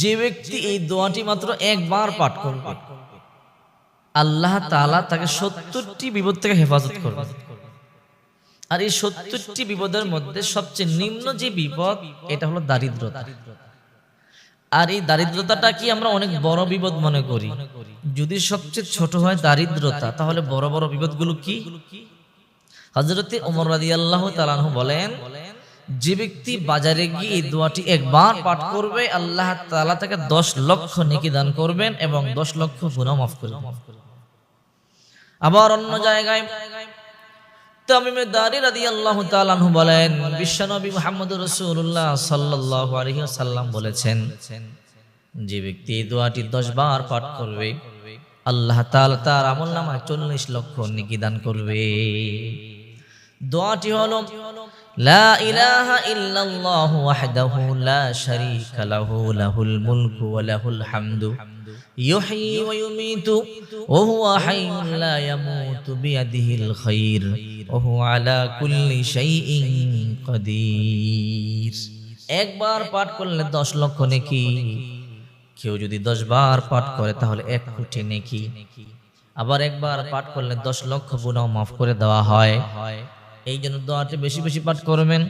যে ব্যক্তি এই দোয়াটি মাত্র একবার পাঠ করবে, আল্লাহ তাআলা তাকে সত্তরটি বিপদ থেকে হেফাজত করবে। আর এই সত্তরটি বিপদের মধ্যে সবচেয়ে নিম্ন যে বিপদ, এটা হলো দারিদ্রতা। আর এই দারিদ্রতাটা কি আমরা অনেক বড় বিপদ মনে করি? যদি সবচেয়ে ছোট হয় দারিদ্রতা, তাহলে বড় বড় বিপদগুলো কি? হজরতে ওমর রাদি আল্লাহ তালানহ বলেন যে ব্যক্তি বাজারে গিয়ে এই দোয়াটি একবার পাঠ করবে, আল্লাহ তাআলা তাকে দশ লক্ষ নেকি দান করবেন এবং দশ লক্ষ গুনাহ মাফ করবেন আবার অন্য জায়গায় আনহু বলেন আলাইহি ওয়াসাল্লাম বলেছেন, যে ব্যক্তি এই 10 বার পাঠ করবে, আল্লাহ তার আমলনামায় 40 লক্ষ নেকি দান করবে। দোয়াটি হল, লা ইলাহা ইল্লাল্লাহু ওয়াহদাহু লা শারীকা লাহু, লাহুল মুলকু ওয়া লাহুল হামদু। ইউহয়ী ওয়া ইউমীতু, ওয়া হুয়া হাইয়্যুন লা ইয়ামুতু বিয়াদিহিল খায়র ওয়া হুয়া আলা কুল্লি শাইইন কাদির। একবার পাঠ করলে 10 লক্ষ নেকি। কেউ যদি 10 বার পাঠ করে তাহলে 1 কোটি নেকি। আবার একবার পাঠ করলে 10 লক্ষ গুনাহ মাফ করে দেওয়া হয় হয়। এই জন্য দোয়াটি বেশি বেশি পাঠ করবেন।